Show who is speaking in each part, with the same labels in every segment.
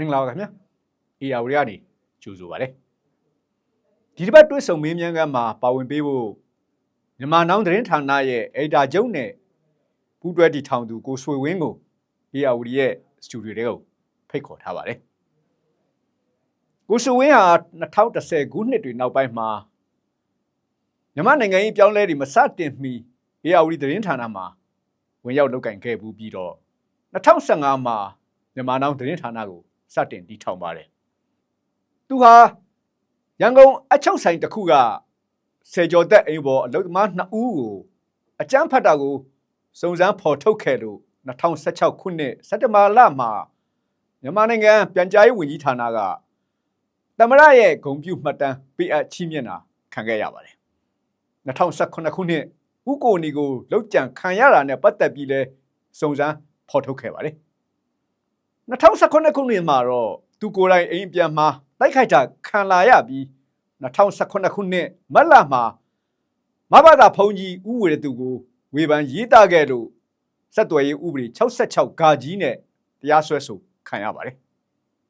Speaker 1: မင်္ဂလာပါခင်ဗျာအေယာဝရီကနေကြိုဆိုပါရစေဒီတစ်ပတ်တွေ့ဆုံမင်းမြန်းကမ်းမှာပါဝင်ပေးဖို့မြန်မာနောင်သတင်းဌာနရဲ့အေဒါကျုံနဲ့ပူးတွဲတီထောင်သူကိုဆွေဝင်းကိုအေယာဝရီရဲ့စတူဒီယိုတွေကိုဖိတ်ခေါ်ထားပါတယ်ကိုဆွေဝင်းဟာ2010ခုနှစ်တွေနောက်ပိုင်းမှာမြန်မာနိုင်ငံရေးပြောင်းလဲတွေမစတင်မီအေယာဝရီသတင်းဌာနမှာဝင်ရောက်လုပ်ကင်ခဲ့ဘူးပြီးတော့2015မှာမြန်မာနောင်သတင်းဌာနကို စတင်တည်ထောင်ပါတယ်။သူဟာရန်ကုန်အချုပ်ဆိုင်တစ်ခုကဆယ်ကျော်သက်အိမ်ပေါ်အလုပ်သမား2ဦးကိုအကြမ်းဖက်တာကိုစုံစမ်းဖော်ထုတ်ခဲ့လို့2016ခုနှစ်စက်တဘာလမှာမြန်မာနိုင်ငံပြန်ကြားရေးဝန်ကြီးဌာနကသမရရဲ့ဂုံပြုမှတ်တမ်းပေးအပ်ချီးမြှင့်တာခံခဲ့ရပါတယ်။2018ခုနှစ်ဥကိုနီကိုလောက်ကြံခံရတာနဲ့ပတ်သက်ပြီးလဲစုံစမ်းဖော်ထုတ်ခဲ့ပါတယ်။ 2019ခုနှစ်မှာတော့သူကိုယ်တိုင်အိမ်ပြန်မှာတိုက်ခိုက်တာခံလာရပြီး2019ခုနှစ်မတ်လမှာမဘာသာဖုန်ကြီးဥဝေရသူကိုဝေဖန်ရေးသားခဲ့လို့ဆက်သွယ်ရေးဥပဒေ66ဂါကြီးနဲ့တရားစွဲဆိုခံရပါတယ်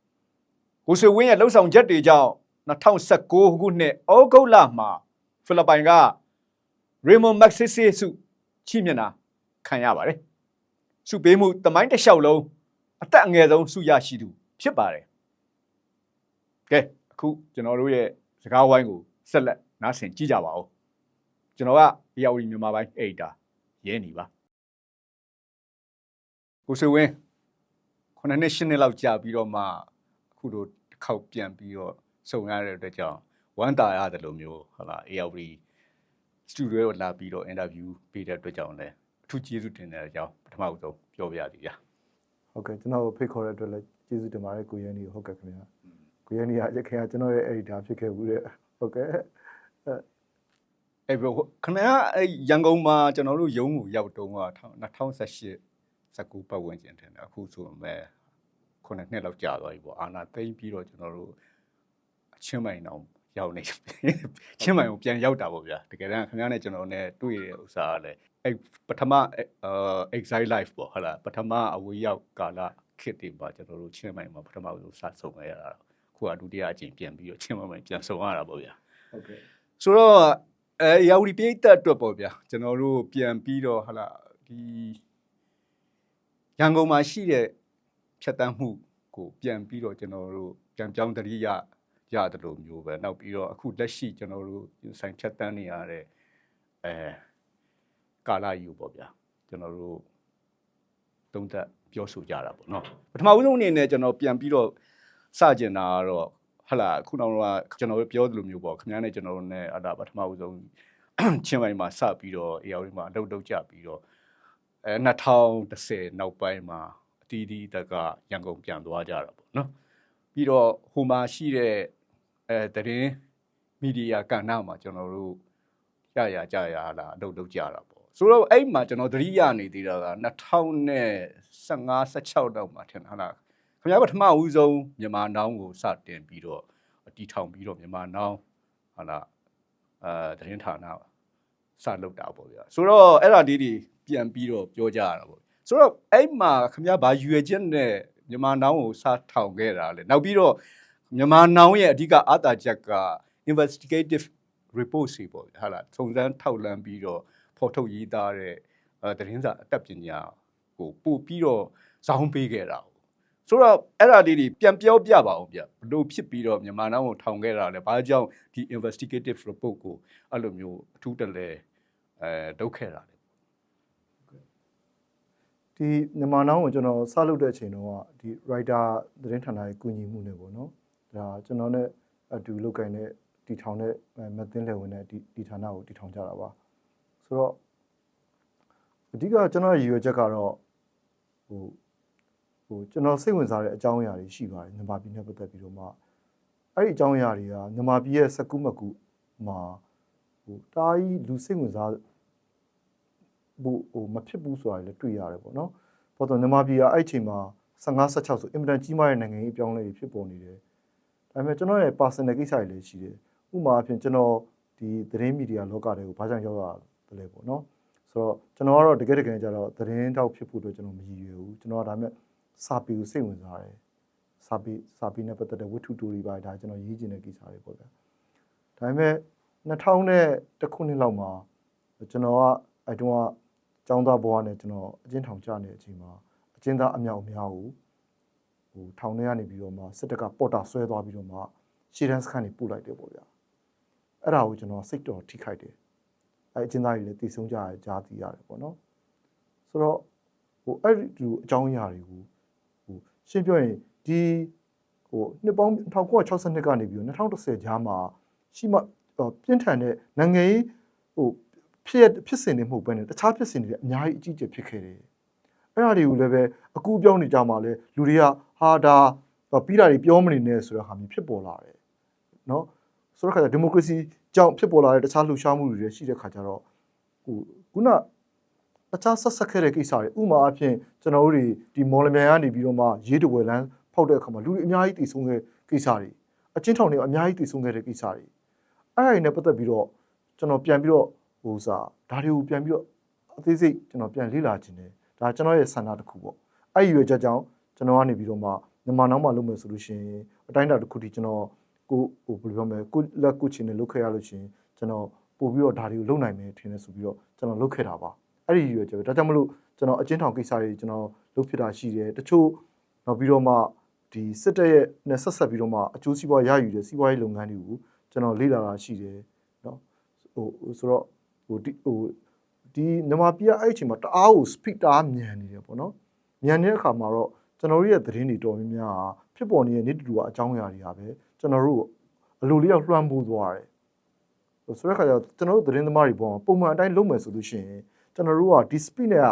Speaker 1: ။ကိုဆွေဝင်းရဲ့လှုပ်ဆောင်ချက်တွေကြောင့်2019ခုနှစ်ဩဂုတ်လမှာဖိလစ်ပိုင်ကရေမွန်မက်ဆီစီစုချီးမြှင့်တာခံရပါတယ်။စုပေးမှုတမိုင်းတစ်လျှောက်လုံး အသက်အငယ်ဆုံးစုရရှိသူဖြစ်ပါတယ်။ကဲအခုကျွန်တော်တို့ရဲ့စကားဝိုင်းကိုဆက်လက်နားဆင်ကြည့်ကြပါဦး။ကျွန်တော်က AR မြန်မာပိုင်းအေဒါရဲနေပါ။ကိုဆွေဝင်းခုနှစ်နှစ်ရှစ်နှစ်လောက်ကြာပြီးတော့မှအခုတို့တစ်ခေါက်ပြန်ပြီးတော့စုံရတဲ့အတွက်ကြောင့်ဝမ်းသာရတယ်လို့မျိုးဟုတ်လား AR စတူဒီယိုလာပြီးတော့အင်တာဗျူးပေးတဲ့အတွက်ကြောင့်လည်းအထူးကျေးဇူးတင်တဲ့အကြောင်းပထမဆုံးပြောပြရစီဗျာ။
Speaker 2: ဟုတ်ကဲ့ကျွန်တော်ကိုဖိတ်ခေါ်တဲ့အတွက်လည်းကျေးဇူးတင်ပါတယ်ကိုရန်နီကိုဟုတ်ကဲ့ခင်ဗျာကိုရန်နီကရခင်ကကျွန်တော်ရဲ့ editor ဖြစ်ခဲ့ဘူးတဲ့ဟုတ်ကဲ့
Speaker 1: အဲ့ဘခဏအဲ့ရန်ကုန်မှာကျွန်တော်တို့ရုံးကိုရောက်တုန်းက2018 19ပတ်ဝန်းကျင်ထင်တယ်အခုဆိုမဲ့ခုနှစ်နှစ်လောက်ကြာသွားပြီပေါ့အာနာသိမ့်ပြီးတော့ကျွန်တော်တို့အချင်းမိုင်တောင်ရောက်နေချင်းမိုင်ကိုပြန်ရောက်တာပေါ့ဗျာတကယ်တမ်းခင်ဗျားနဲ့ကျွန်တော်နဲ့တွေ့ရတဲ့ဥစ္စာကလည်း အဲ့ပထမအဲ exile life ပေါ့ဟုတ်လားပထမအဝေးရောက်ကာလခေတ်တွေမှာကျွန်တော်တို့ချင်းမိုင်မှာပထမဆုံးစဆုံခဲ့ရတာခုကဒုတိယအကြိမ်ပြန်ပြီးတော့ချင်းမိုင်ပြန်ဆုံရတာပေါ့ဗျာ
Speaker 2: ဟုတ်ကဲ့
Speaker 1: ဆိုတော့အဲရာဝတီပိဋကတ်အတွက်ပေါ့ဗျာကျွန်တော်တို့ပြန်ပြီးတော့ဟာလာဒီရန်ကုန်မှာရှိတဲ့ဖြတ်တန်းမှုကိုပြန်ပြီးတော့ကျွန်တော်တို့ပြန်ပြောင်းတရိရရတယ်လို့မျိုးပဲနောက်ပြီးတော့အခုလက်ရှိကျွန်တော်တို့ဆိုင်ဖြတ်တန်းနေရတဲ့အဲ ကာလာယူပေါ့ဗျာကျွန်တော်တို့တုံးသက်ပြောဆိုကြတာပေါ့နော်ပထမဦးဆုံးအနေနဲ့ကျွန်တော်ပြန်ပြီးတော့စကျင်တာကတော့ဟလာခုနောက်တော့ကျွန်တော်ပြောသလိုမျိုးပေါ့ခင်ဗျားနဲ့ကျွန်တော်တို့ ਨੇ အတာပထမဦးဆုံးချင်းပိုင်းမှာစပြီးတော့ AR မှာအလုပ်လုပ်ကြပြီးတော့အဲ2010နောက်ပိုင်းမှာအတီးတီးတက်ကရန်ကုန်ပြန်သွားကြတာပေါ့နော်ပြီးတော့ဟိုမှာရှိတဲ့အဲတရင်မီဒီယာကဏ္ဍမှာကျွန်တော်တို့ ရရကြရလာအလုပ်လုပ်ကြတာပေါ့ဆိုတော့အဲ့မှာကျွန်တော်သတိရနေသေးတာက2015 16တော့မှာထင်လားခင်ဗျားပထမဦးဆုံးမြန်မာနောင်းကိုစတင်ပြီးတော့တီထောင်ပြီးတော့မြန်မာနောင်းဟာလားအဲသတင်းဌာနစလုပ်တာပေါ့ဗျာဆိုတော့အဲ့ဒါလေးတွေပြန်ပြီးတော့ပြောကြရတာပေါ့ဆိုတော့အဲ့မှာခင်ဗျားဘာရွယ်ချက်နဲ့မြန်မာနောင်းကိုစထောင်ခဲ့တာလဲနောက်ပြီးတော့မြန်မာနောင်းရဲ့အဓိကအာသာချက်က investigative report စီပေါ့ဗျာဟာလားစုံစမ်းထောက်လှမ်းပြီးတော့ဖော်ထုတ်ရေးသားတဲ့အဲသတင်းစာအတတ်ပညာကိုပို့ပြီးတော့ဇောင်းပေးခဲ့တာဆိုတော့အဲ့ဒါလေးတွေပြန်ပြောပြပါအောင်ဗျဘလို့ဖြစ်ပြီးတော့မြန်မာနိုင်ငံကိုထောင်ခဲ့တာလဲဘာကြောင့်ဒီ investigative report ကိုအဲ့လိုမျိုးအထူးတလဲအဲလုပ်ခဲ့တာလဲ
Speaker 2: ဒီမြန်မာနောင်းကိုကျွန်တော်စလုပ်တဲ့အချိန်တုန်းကဒီ writer သတင်းဌာနရဲ့ကူညီမှုနဲ့ပေါ့နော်ဒါကျွန်တော်နဲ့အတူလုပ်ကိုင်တဲ့ တီထောင်တဲ့မသိန်းလေဝင်တဲ့ဒီဒီဌာနကိုတီထောင်ကြတာပါဆိုတော့အဓိကကျွန်တော်ရည်ရွယ်ချက်ကတော့ဟိုဟိုကျွန်တော်စိတ်ဝင်စားတဲ့အကြောင်းအရာတွေရှိပါတယ်မြန်မာပြည်နဲ့ပတ်သက်ပြီးတော့မှအဲ့ဒီအကြောင်းအရာတွေကမြန်မာပြည်ရဲ့စကူးမကူမှာဟိုတားကြီးလူစိတ်ဝင်စားဘူးဟိုမဖြစ်ဘူးဆိုတာလည်းတွေ့ရတယ်ပေါ့နော်။ဘာလို့မြန်မာပြည်ကအဲ့အချိန်မှာ15 16ဆိုအင်မတန်ကြီးမားတဲ့နိုင်ငံရေးအပြောင်းအလဲတွေဖြစ်ပေါ်နေတယ်။ဒါပေမဲ့ကျွန်တော်ရဲ့ personal ကိစ္စတွေလည်းရှိတယ်။ ဥပမာအဖြစ်ကျွန်တော်ဒီသတင်းမီဒီယာလောကတွေကိုဘာကြောင့်ရောက်ရလဲပေါ့နော်။ဆိုတော့ကျွန်တော်ကတော့တကယ်တကယ်ကြတော့သတင်းတောက်ဖြစ်ဖို့အတွက်ကျွန်တော်မရည်ရွယ်ဘူး။ကျွန်တော်ကဒါပေမဲ့စာပေကိုစိတ်ဝင်စားတယ်။စစာပေစာပေနဲ့ပတ်သက်တဲ့ဝတ္ထုတူတွေပါဒါကျွန်တော်ရေးချင်တဲ့ကိစ္စတွေပေါ့ဗျာဒါပေမဲ့2000နဲ့တစ်ခုနှစ်လောက်မှာကျွန်တော်ကအဲတုန်းကចောင်းသားဘဝနဲ့ကျွန်တော်အကျဉ်းထောင်ကျနေတဲ့အချိန်မှာအကျဉ်းသားအမြောက်အများကိုဟိုထောင်ထဲကနေပြီးတော့မှစစ်တပ်ကပေါ်တာဆွဲသွားပြီးတော့မှရှေ့တန်းစခန်းနေပို့လိုက်တယ်ပေါ့ဗျာ အဲ့ဒါကိုကျွန်တော်စိတ်တော်ထိခိုက်တယ်အဲအကျဉ်းသားတွေလည်းတည်ဆုံးကြရကြားသိရတယ်ပေါ့နော်ဆိုတော့ဟိုအဲ့ဒီအကြောင်းအရာတွေကိုဟိုရှင်းပြောရင်ဒီဟိုနှစ်ပေါင်း1962ကနေပြီးတော့2010ကြားမှာရှိမှပြင်းထန်တဲ့နိုင်ငံရေးဟိုဖြစ်ဖြစ်စဉ်တွေမဟုတ်ဘဲနဲ့တခြားဖြစ်စဉ်တွေအများကြီးအကြီးအကျယ်ဖြစ်ခဲ့တယ်အဲ့ဒါတွေကိုလည်းပဲအကူအပြောင်းနေကြမှာလဲလူတွေကဟာဒါပြီးတာတွေပြောမနေနဲ့ဆိုတဲ့ဟာမျိုးဖြစ်ပေါ်လာတယ်เนาะ ဆိုတော့ခါကျဒီမိုကရေစီကြောင့်ဖြစ်ပေါ်လာတဲ့တခြားလှုပ်ရှားမှုတွေရှိတဲ့ခါကျတော့ဟိုခုနတခြားဆက်ဆက်ခဲ့တဲ့ကိစ္စတွေဥမာအဖြစ်ကျွန်တော်တို့တွေဒီမော်လမြိုင်ကနေပြီးတော့မှရေးတဝယ်လန်းဖောက်တဲ့အခါမှာလူတွေအများကြီးတည်ဆုံခဲ့ကိစ္စတွေအချင်းထောင်တွေအများကြီးတည်ဆုံခဲ့တဲ့ကိစ္စတွေအဲ့ဒါတွေနဲ့ပတ်သက်ပြီးတော့ကျွန်တော်ပြန်ပြီးတော့ဟိုစားဒါတွေကိုပြန်ပြီးတော့အသေးစိတ်ကျွန်တော်ပြန်လေ့လာခြင်းတယ်ဒါကျွန်တော်ရဲ့ဆန္ဒတစ်ခုပေါ့အဲ့ဒီရွယ်ချက်ကြောင့်ကျွန်တော်ကနေပြီးတော့မှမြန်မာနောက်မှလုပ်မယ်ဆိုလို့ရှိရင်အတိုင်းအတာတစ်ခုထိကျွန်တော် ကိုဟိုဘယ်လိုပြောမလဲကိုလက်ကိုချင်းနဲ့လုတ်ခဲ့ရလို့ရှင်ကျွန်တော်ပို့ပြီးတော့ဒါတွေကိုလုံနိုင်မယ်ထင်တယ်ဆိုပြီးတော့ကျွန်တော်လုတ်ခဲ့တာပါအဲ့ဒီရွယ်ချက်ပဲဒါကြောင့်မလို့ကျွန်တော်အချင်းထောင်ကိစ္စတွေကျွန်တော်လုတ်ဖြစ်တာရှိတယ်တချို့နောက်ပြီးတော့မှဒီစစ်တပ်ရဲ့နဲ့ဆက်ဆက်ပြီးတော့မှအကျိုးစီးပွားရယူတဲ့စီးပွားရေးလုပ်ငန်းတွေကိုကျွန်တော်လေ့လာတာရှိတယ်နော်ဟိုဆိုတော့ဟိုဒီဟိုဒီမြန်မာပြည်အဲ့အချိန်မှာတအားကို speed တာမြန်နေတယ်ပေါ့နော်မြန်နေတဲ့အခါမှာတော့ ကျွန်တော်တို့ရဲ့သတင်းတွေတော်များများဖြစ်ပေါ်နေတဲ့နေ့တူအကြောင်းအရာတွေဟာပဲကျွန်တော်တို့အလိုလေးရောက်လွှမ်းမိုးသွားတယ်ဆိုတဲ့ခါကျတော့ကျွန်တော်တို့သတင်းသမားတွေပေါ်မှာပုံမှန်အတိုင်းလုပ်မယ်ဆိုလို့ရှိရင်ကျွန်တော်တို့ကဒီ speed နဲ့က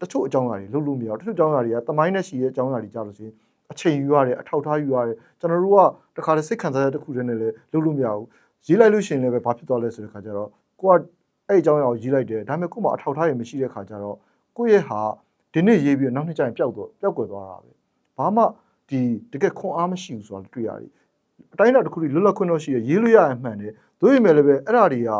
Speaker 2: တချို့အကြောင်းအရာတွေလုပ်လို့မရဘူးတချို့အကြောင်းအရာတွေကတမိုင်းနဲ့ရှိရဲ့အကြောင်းအရာတွေကြလို့ရှိရင်အချိန်ယူရတယ်အထောက်ထားယူရတယ်ကျွန်တော်တို့ကတခါတည်းစိတ်ခံစားချက်တစ်ခုတည်းနဲ့လည်းလုပ်လို့မရဘူးရေးလိုက်လို့ရှိရင်လည်းပဲဘာဖြစ်သွားလဲဆိုတဲ့ခါကျတော့ကိုကအဲ့အကြောင်းအရာကိုရေးလိုက်တယ်ဒါပေမဲ့ကို့မှာအထောက်ထားရမရှိတဲ့ခါကျတော့ကိုယ့်ရဲ့ဟာ ဒီနေ့ရေးပြီးတော့နောက်နှစ်ကျရင်ပျောက်တော့ပျောက်ကွယ်သွားတာပဲဘာမှဒီတကယ်ခွန်အားမရှိဘူးဆိုတာတွေ့ရတယ်အတိုင်းအတာတစ်ခုတည်းလွတ်လပ်ခွင့်တော့ရှိရရေးလို့ရရင်မှန်တယ်သို့ပေမဲ့လည်းပဲအဲ့ဒါတွေက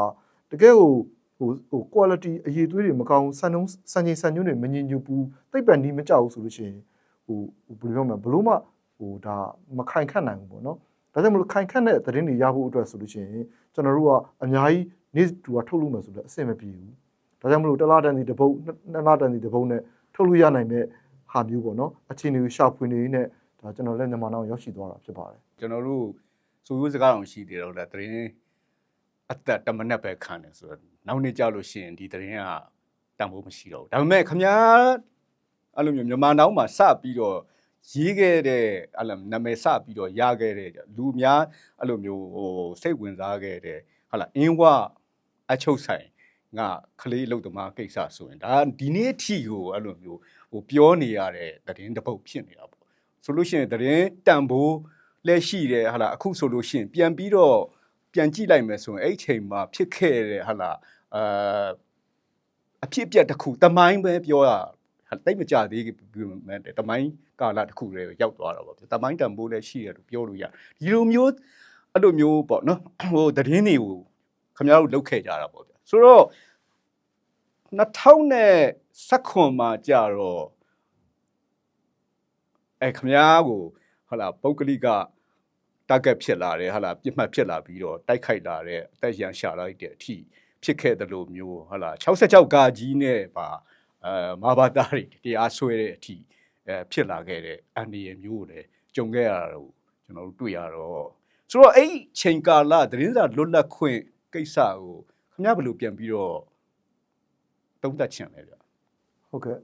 Speaker 2: တကယ်ကိုဟိုဟို quality အရေးသွေးတွေမကောင်းစံနှုန်းစံချိန်စံညွှန်းတွေမငြင်ညူဘူးသိပ်ပန်နီးမကြောက်ဘူးဆိုလို့ရှိရင်ဟိုဘယ်လိုပြောမလဲဘလို့မှဟိုဒါမခိုင်ခန့်နိုင်ဘူးပေါ့နော်ဒါကြောင့်မလို့ခိုင်ခန့်တဲ့သတင်းတွေရဖို့အတွက်ဆိုလို့ရှိရင်ကျွန်တော်တို့ကအများကြီးနေ့တူကထုတ်လို့မယ်ဆိုတော့အဆင်မပြေဘူးဒါကြောင့်မလို့တစ်လားတန်စီတစ်ပုတ်နှစ်လားတန်စီတစ်ပုတ်နဲ့ ထုတ်လို့ရနိုင်တဲ့ဟာမျိုးပေါ့နော်အခြေအနေကိုရှာဖွေနေနေဒါကျွန်တော်လည်းမြန်မာနိုင်ငံရောက်ရှိသွားတာဖြစ်ပါတယ်
Speaker 1: ကျွန်တော်တို့ဆိုရိုးစကားအောင်ရှိသေးတယ်ဟုတ်လားသတင်းအသက်တမနက်ပဲခံတယ်ဆိုတော့နောက်နေ့ကြလို့ရှိရင်ဒီသတင်းကတန်ဖိုးမရှိတော့ဘူးဒါပေမဲ့ခမားအဲ့လိုမျိုးမြန်မာနောက်မှာစပြီးတော့ရေးခဲ့တဲ့အဲ့လိုနာမည်စပြီးတော့ရခဲ့တဲ့လူများအဲ့လိုမျိုးဟိုစိတ်ဝင်စားခဲ့တဲ့ဟုတ်လားအင်းဝအချုပ်ဆိုင် ငါကလေးလုတ်သမားကိစ္စဆိုရင်ဒါဒီနေ့အထိကိုအဲ့လိုမျိုးဟိုပြောနေရတဲ့သတင်းတစ်ပုတ်ဖြစ်နေတာပေါ့ဆိုလို့ရှိရင်သတင်းတန်ဖိုးလက်ရှိတယ်ဟာလားအခုဆိုလို့ရှိရင်ပြန်ပြီးတော့ပြန်ကြည့်လိုက်မယ်ဆိုရင်အဲ့ဒီချိန်မှာဖြစ်ခဲ့တဲ့ဟာလားအာအဖြစ်အပျက်တစ်ခုတမိုင်းပဲပြောရဟာတိတ်မကြသေးဘူးမဲ့တမိုင်းကာလတစ်ခုတည်းရောက်သွားတာပေါ့တမိုင်းတန်ဖိုးလည်းရှိတယ်လို့ပြောလို့ရဒီလိုမျိုးအဲ့လိုမျိုးပေါ့နော်ဟိုသတင်းတွေကိုခင်ဗျားတို့လုတ်ခဲ့ကြတာပေါ့ဗျ ဆိုတော့2019မှာကြာတော့အဲခင်ဗျားကိုဟလာပုဂ္ဂလိက target ဖြစ်လာတယ်ဟာလာပြစ်မှတ်ဖြစ်လာပြီးတော့တိုက်ခိုက်လာတဲ့အသက်ရန်ရှာလိုက်တဲ့အထိဖြစ်ခဲ့တယ်လို့မျိုးဟာလာ66ကာကြီးနဲ့ပါအဲမာဘာတာတွေတရားဆွဲတဲ့အထိအဲဖြစ်လာခဲ့တဲ့အန်ဒီရမျိုးကိုလည်းကြုံခဲ့ရတာကိုကျွန်တော်တို့တွေ့ရတော့ဆိုတော့အဲ့ချိန်ကာလသတင်းစာလွတ်လပ်ခွင့်ကိစ္စကို ခင်ဗျားဘယ်လိုပြန်ပြီးတော့တုံးသက်ချင်လဲဗျ
Speaker 2: ဟုတ်ကဲ့